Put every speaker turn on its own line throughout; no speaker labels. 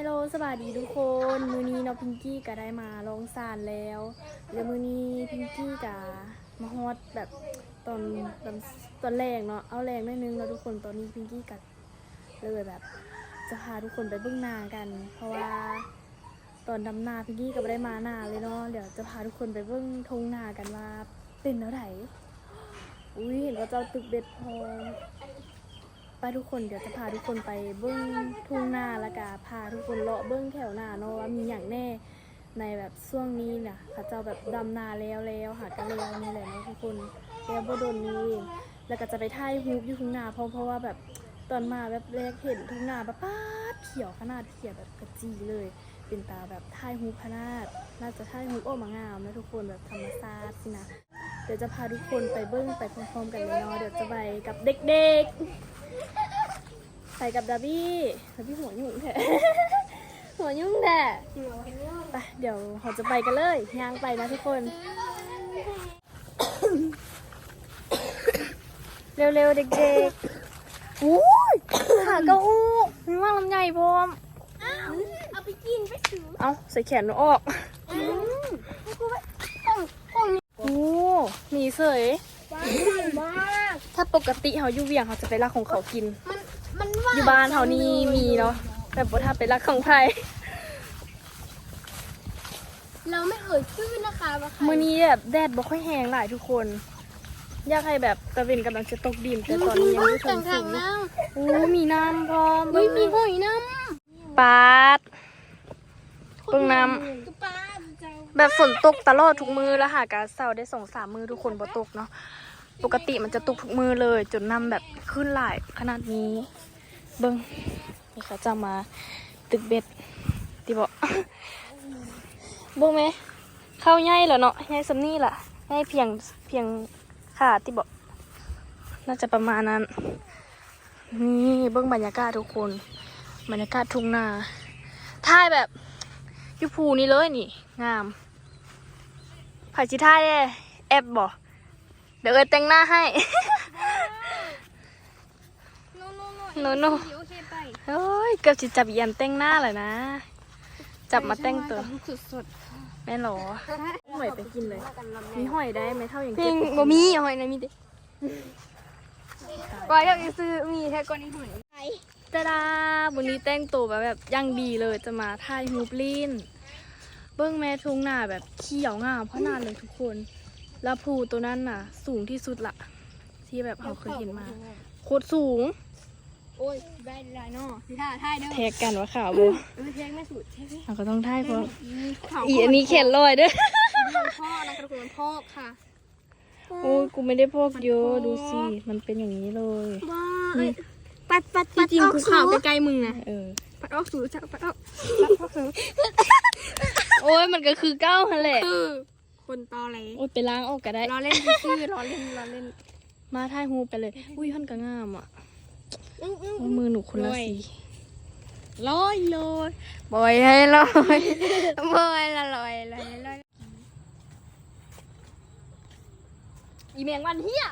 ฮัลโหลสวัสดีทุกคน มือนี้เนาพิงกี้ก็ได้มาลองสารแล้วแล้วมือนี้พิงกี้ก็มาฮอดแบบตอนตอนตอนแรกเนาะเอาแรงนิดนึงแล้วทุกคนตอนนี้พิงกี้ก็เลยแบบ จะพาทุกคนไปเบื้องนากัน เพราะว่าตอนดำนาพิงกี้ก็ไม่ได้มานาเลยเนาะเดี๋ยวจะพาทุกคนไปเบื้องทงนากันว่าเป็นเท่าไหร่อุ้ยเห็นว่าเจ้าตึกเด็ดพอ ไปทุกคนเดี๋ยวจะพาทุกคนไปเบิ้งทุ่งนาแล้วก็พาทุกคนเลาะเบิ้งแถวนาเนาะว่ามีอย่างแน่ในแบบช่วงนี้เนี่ยเขาเจ้าแบบดำนาแล้วแล้วหากันแล้วนี่แหละเนาะทุกคนแล้วบ่โดนนี้เองแล้วก็จะไปถ่ายรูปอยู่ทุ่งนาเพราะเพราะว่าแบบตอนมาแบบแรกเห็นทุ่งนาแบบป้าเขียวขนาดเขียวแบบกระจีเลย เป็นตาแบบถ่ายรูปขนาดน่าจะถ่ายรูปออกมางามนะทุกคนแบบธรรมชาติสินะเดี๋ยวจะพาทุกคนไปเบิ้งไปพร้อมๆกันเลยเนาะเดี๋ยวจะไปกับเด็กๆ ไปกับดาบี้ดาบี้หัวยุ่งแท้หัวยุ่งแท้ไปเดี๋ยวเราจะไปกันเลยย่างไปนะทุกคน เร็วๆเด็กๆอุ้ยขาเก้าอู้มีว่างลำไยพร้อม
เอาไปกินไปถือ
เอาใส่แขนหนูออกโอ้หนีเสย
ว้าวมาก
ถ้าปกติเขาอยู่เวียงเขาจะไปลักของเขากิน
มันมันว่า
อยู่บ้านเขานี่มีเนาะแต่บ่ถ้าไปลักของไทย
เราไม่เอ่ยชื่อนะคะว่าใคร
มื้อนี้แบบแดดบ่ค่อยแห้งหลายทุกคน อยากให้แบบตะเวนกำลังจะตกดินแต่ตอนนี้ยังไม่ถึ
ทางง
สู
ทาง
ง
นั่ง
โอ้มีน้ำพร้อม
มีมีหอยน้
ปาดำเบิ่งน้
ตุ๊ป้าเจ้า
แบบฝนตกตลอดทุกมือแล้วค่ะกะเสาร์ได้สองสามมือทุกคนบ่ตกเนาะ ปกติมันจะตกทุกมือเลย จนน้ำแบบขึ้นหลายขนาดนี้ เบิ่งนี่เขาจะมาตึกเบ็ดติบอกเบิ่งไหมเข้าใหญ่แล้วเนาะใหญ่สำนี่ล่ะใหญ่เพียงเพียงขาติบอกน่าจะประมาณนั้น นี่เบิ่งบรรยากาศทุกคน บรรยากาศทุ่งนาถ่ายแบบยูภูนี่เลยนี่ งามผักชิท่ายเด้แอบบอก เดี๋ยวเอ้ยแต่งหน้าให้
โน่โน่
โน่โน่
โอเคไป
เฮ้ยเกือบจะจับยันแต่งหน้าเลยนะ จับมาแต่งตัว
สุดสุด
แม่หรอหอยไปกินเลย มีหอยได้ไหมเท่าอย่าง
เพล
เก็
ง
บ
บ่มีหอยนะมีแต่ว่าอยากจะซื้อมีแค่ก้อนนี้หอย
ตาดาวันนี้แต่งตัวแบบแบบอยังดีเลยจะมาถ่ายฮูปลินเบิ้งแม่ทุ่งนาแบบเขียวงามขนาดเลยทุกคน แล้วภูตัวนั้นน่ะ สูงที่สุดละที่แบบเขาเคยเห็นมาโคตรสูง
โอ้ยได้หลายเนาะพี่ท่าท่ายเด้อ
แทกกันว่าขาวบ่
เออแทงไม่สุดใช่ไหม
เราก็ต้องถ่ายเพราะ
เขา
อีอันนี้เข็นลอยเด้อ
มันพ่อนะกระดูกมันพ่อค่ะ
โอ้ยกูไม่ได้พกเยอะดูสิมันเป็นอย่างนี้เลย
บ้าเอ้ยปัดปัดปัดจริงกูข่าวใกล้ๆมึงนะ
เออ
ปัดออกสู่จักปัดออก
โอ้ยมันก็คือเก้าหันแหละ
คือคนตอแหล
โอ้ยไปล้างออกก็ได้
ล้อเล่นซื่อๆล้อเล่นล้อเล่น
มาถ่ายฮูปไปเลย อุ้ยท่านก็งามอะ
อื้ออื้อ
โอ้ยมือหนูคนละสี
ลอยลอยบอยให้ลอยบอยละลอยลอยลอยอีแมงวันเฮี
ย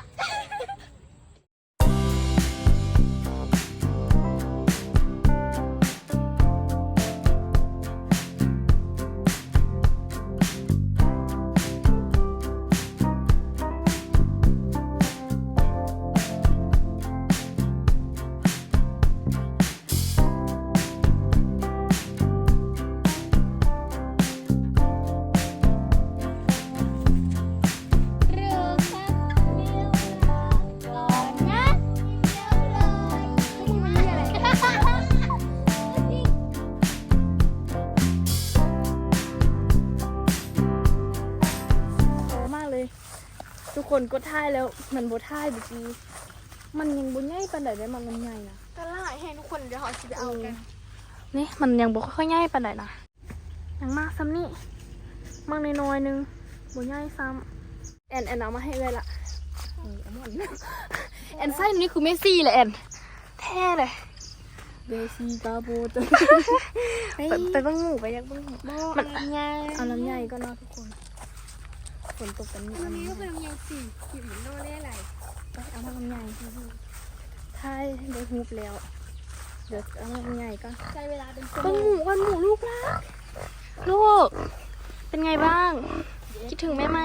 ทุกคนก็ถ่ายแล้วมันบ่ถ่ายดีกีมันยังบ่ใหญ่ปานใดได้มันมันใหญ่นะ
ก็ล่าให้ทุกคนเดี๋ยวเขาจะไปเอากัน
นี่มันยังบ่ค่อยใหญ่ปานใดนะยังมากซ้ำนี่มากน้อยๆนึงบ่ใหญ่ซ้ำแอนแอนเอามาให้เลยล่ะเออเอาหมดแอนไส้นี่คือเมสซี่เลยแอนแท้เลยเบซี่กาโบตไปไปเบ้างหมูไปยักเบ้างหมู
มันไง
เอาลำใหญ่ก็เนอทุกคน ฝนตกกันนี่
วัน
เอา
นี้ก็
ลำให
เป็
ญ่
นยังสี่ขีดเหมือนโน่นได้ไร
ไปเอามาลำใหญ่ถ้ายได้ฮูบแล้ว เดี๋ยวเอามาใหญ่ก่อน
ใช้เวลาเป็นชั่ว
เบิ้ง
โม
ห
ง
มูกันหมูลูกรักลูก เป็นไงบ้าง คิดถึงแม่ไหม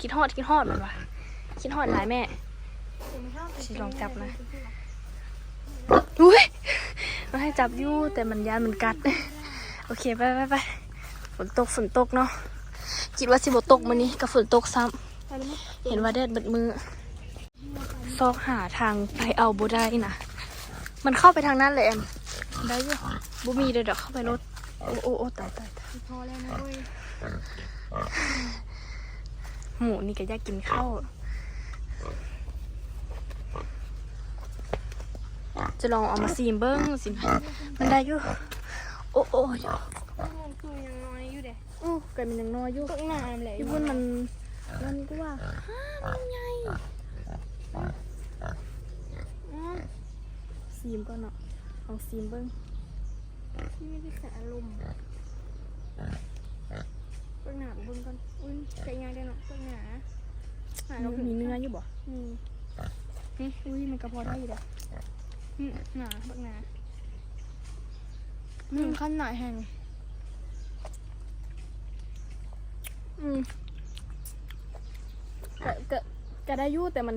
คิดฮอดคิดฮอดมันวะคิดฮอดหลายแม่สิลองจับนะอุ้ยมาให้จับอยู่แต่มันยานมันกัด โอเค ไปไปไปฝนตกฝนตกเนาะ คิดว่าสิบตกมื้อนี้ก็ฝนตกซ้ำเห็นว่าแดดเบิดมือซอกหาทางไปเอาบ่ได้นะมันเข้าไปทางนั้นเลยแอมได้อยู่บ่มีเลยเดี๋ยวเข้าไปรถโอ้โอ้โอ้ตายตายตาย
พอแล้วนะเว้ย
หมูนี่ก็อยากกินข้าวจะลองเอามาซีมเบิ้งสิมันได้อยู่โอ้โอ้
คือยังน้อยอยู่เด้
อู้ไก่มันยังน้อยอยู่
ตกน้ำเลย
พี่พุ่นมันมันก็ว่าฮ่ามันใหญ่อื้อซีมก่อนเนาะลองซีมเบิ้ง
ที่ไม่ได้ใส่อารมณ์เบิ่งหนาเบิ่งก่อนอุ้ยใส่ยังได้เนาะเบิ่งหนาหนาเรา
มีเนื้ออยู่บ่
อืม
อุ้ยมันก็พอได้อยู่เด้อ
อืมหนาเบิ่งหนาอืมขั้นหนาแห้ง
อืมก็ก็ก็ได้อยู่แต่มัน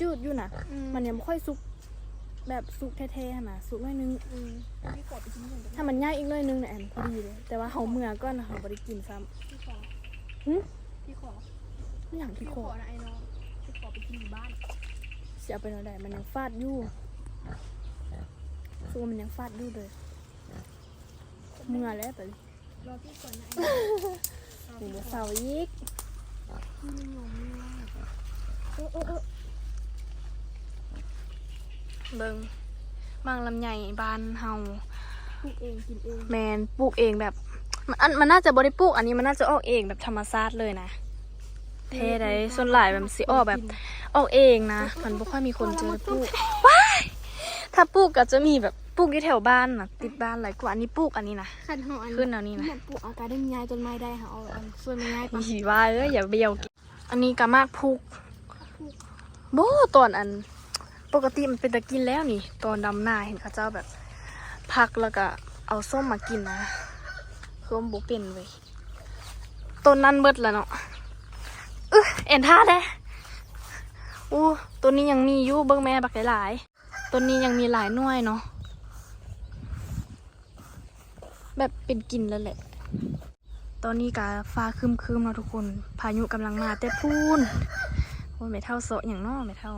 จืดๆอยู่นะ
อืม
มันยังไม่ค่อยสุก แบบสุกแท้ๆขนาดสุกหน่อยนึง
อืมพี่กดไปทิ้งก่อน
ถ้ามันย่ายอีกหน่อยนึงเนี่ยแอนพอดีเลย แต่ว่าเขาเมื่อก็นะเขาบริกินซ้
พี่ขอำ
หึ
พี่ขอ
ไม่อย่างที่
พี่
โค
ขอนะไอ้น้องพี่ขอไปกินอยู่บ้าน
เสียไปแล้วได้มันยังฟาดอยู่ส่วนมันยังฟาดอยู่เลยเมื่อแล้วแต่
รอพี่ก่อนนะไอ้น้อง
ถึงจะเสาร์อีก
พี่ไม่ยว
เออเออเออเบิงมังลำไยบานเฮา
ปลูกเองกินเอง
แมนปลูกเองแบบมันอันมันน่าจะบริปลูกอันนี้มันน่าจะออกเองแบบธรรมชาติเลยนะเท่ไดส่วนหลายแบบสิออกแบบออกเองนะ มันไม่ค่อยมีคนเจอปลูกว้ายถ้าปลูกก็จะมีแบบ ลูกที่แถวบ้านนะติดบ้านหลายกว่าอันนี้ปลูกอันนี้นะ
ขันหออัน
ขึ้นเอานี่นะ
หมดปลูกเอาการได้มีย้ายต้นไม้ได้ค่ะเอาอันส่วนไม่ง่ายปะ
หีว่าเอ้ยอย่าเบี้ยวกินอันนี้ก็มากพุกโบตอนอัน ปกติมันเป็นตะกินแล้วนี่ ตอนดำหน้าเห็นเขาเจ้าแบบพักแล้วก็เอาส้มมากินนะคือมันบุเป็นเว้ยต้นนั้นเบิดแล้วเนาะเออเอ็นท่าแด้อู้ต้นนี้ยังมีอยู่เบิ้งแม่บักหลายๆต้นนี้ยังมีหลายหน่วยเนาะ แบบเป็นกินแล้วแหละ ตอนนี้กาฟ้าครึมๆเนาะทุกคน พายุกำลังมาแต่พูนโอ้ยไม่เท่าโซะอย่างนอไม่เท่า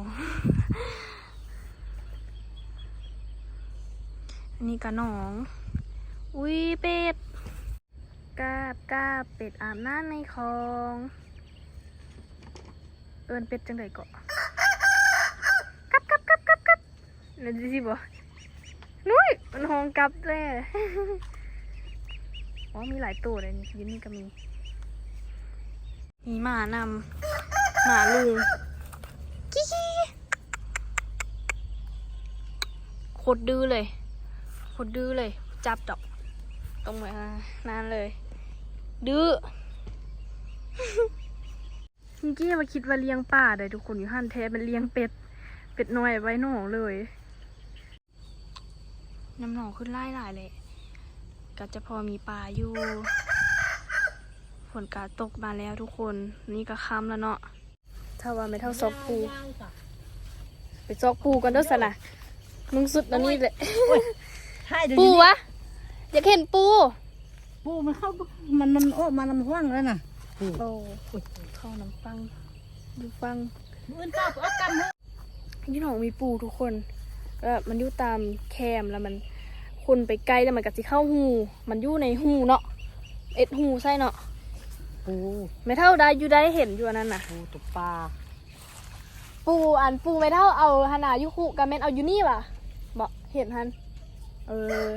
อันนี้กะหนอง อุ้ยเป็ดกาบกาบเป็ดอาบน้ำในคลอง เอินเป็ดจังไดเกาะกับกับกับกับกับนั่นสิบ่นุ้ยมันหองกับแล้ อ๋อมีหลายตัวเลยนี่อยืนนี่ก็มีมีหมานำหมาลุงกี้กี้โคตรดื้อเลยโคตรดื้อเลย จับดอก ตรงมานานเลย ดื้อจริงๆมาคิดว่าเลี้ยงป่าเลยทุกคนอยู่หันแท้เป็นเลี้ยงเป็ด เป็ดน้อยไว้หนองเลย น้ำหนองขึ้นไล่หลายเลย ก็จะพอมีปลาอยู่ฝนกาตกมาแล้วทุกคนนี่ก็ค่ำแล้วเนาะถ้าว่าไม่เท่าซอกปู ไปซอกปูกันเด้อสนะมึงสุดแล้วนี่แหละ
ใช่เดี๋ยว
ปู
นี้
วะอยากเห็นปู
ปูมันเข้ามันมันโอ้มันมันว่างแล้วน่ะปู
โอ้เข้าน้ำปังดูฟัง
มันเข้าเอากันเถอะ
ที่หนองมีปูทุกคนแล้วมันอยู่ตามแคมแล้วมัน คนไปใกล้แล้วมันก็สิเข้าหู มันอยู่ในหูเนาะเอ็ดหูใช่เนาะ
ปู
ไม่เท่าได้อยู่ได้เห็นอยู่อันนั้นน่ะ
ปูตกปลา
ปูอันปูไม่เท่าเอาฮานายุคุกับเมนเอาอยู่นี่ว่ะบอกเห็นฮันเออ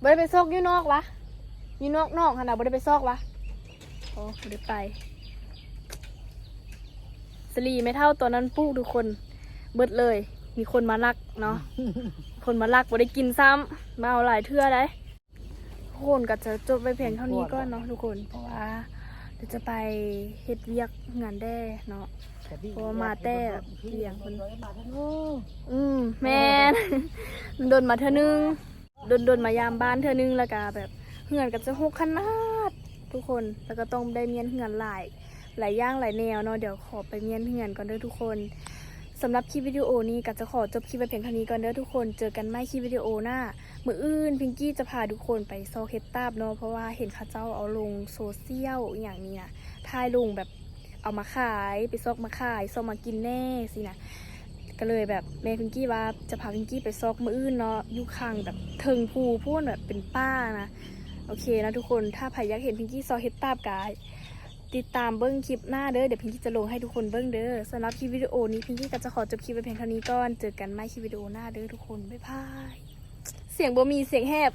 บ่ได้ไปซอกอยู่นอกวะอยู่นอกนอกฮานาบ่ได้ไปซอกวะโอ้บ่ได้ไปสลีไม่เท่าตัวนั้นปูทุกคน เบิดเลย มีคนมาลักเนาะ คนมาลักบ่ได้กินซ้ำมาเอาหลายเทื่อได้ทุกคนก็จะจบไปเพียงเท่านี้ก่อนเนาะทุกคน เพราะว่าเดี๋ยวจะไปเฮ็ดเวียกงานแด้เนาะเพราะว่ามาแต่เลี้ยงคน
มาทั้งนู้น
อืมแมนโดนมาเธอนึงโดนโดนมายามบ้านเธอนึงแล้วก็แบบเหือนกับจะหกขนาดทุกคนแล้วก็ต้องได้เมียนเหือนหลายหลายอย่างหลายแนวเนาะเดี๋ยวขอไปเมียนเหือนก่อนเด้อทุกคน สำหรับคลิปวิดีโอนี้ก็จะขอจบคลิปไปเพียงเท่านี้ก่อนเด้อทุกคน เจอกันไม่คลิปวิดีโอหน้า มืออื่นพิงกี้จะพาทุกคนไปโซเฮดตาบเนาะเพราะว่าเห็นข้าเจ้าเอาลงโซเชียลอย่างนี้นะถ่ายลงแบบเอามาขายไปซอกมาขายซอกมากินแน่สินะก็เลยแบบแม่พิงกี้ว่าจะพาพิงกี้ไปซอกมืออื่นเนาะอยู่ข้างแบบเทิงภูพูนแบบเป็นป้านะโอเคนะทุกคนถ้าใครอยากเห็นพิงกี้ซอเฮดตาบกาย ติดตามเบิ้งคลิปหน้าเด้อเดี๋ยวพิงกี้จะลงให้ทุกคนเบิ้งเด้อสำหรับคลิปวิดีโอนี้พิงกี้ก็จะขอจบคลิปไปเพียงเท่านี้ก่อนเจอกันใหม่คลิปวิดีโอหน้าเด้อทุกคนบ๊ายบายเสียงบ่มีเสียงแหบ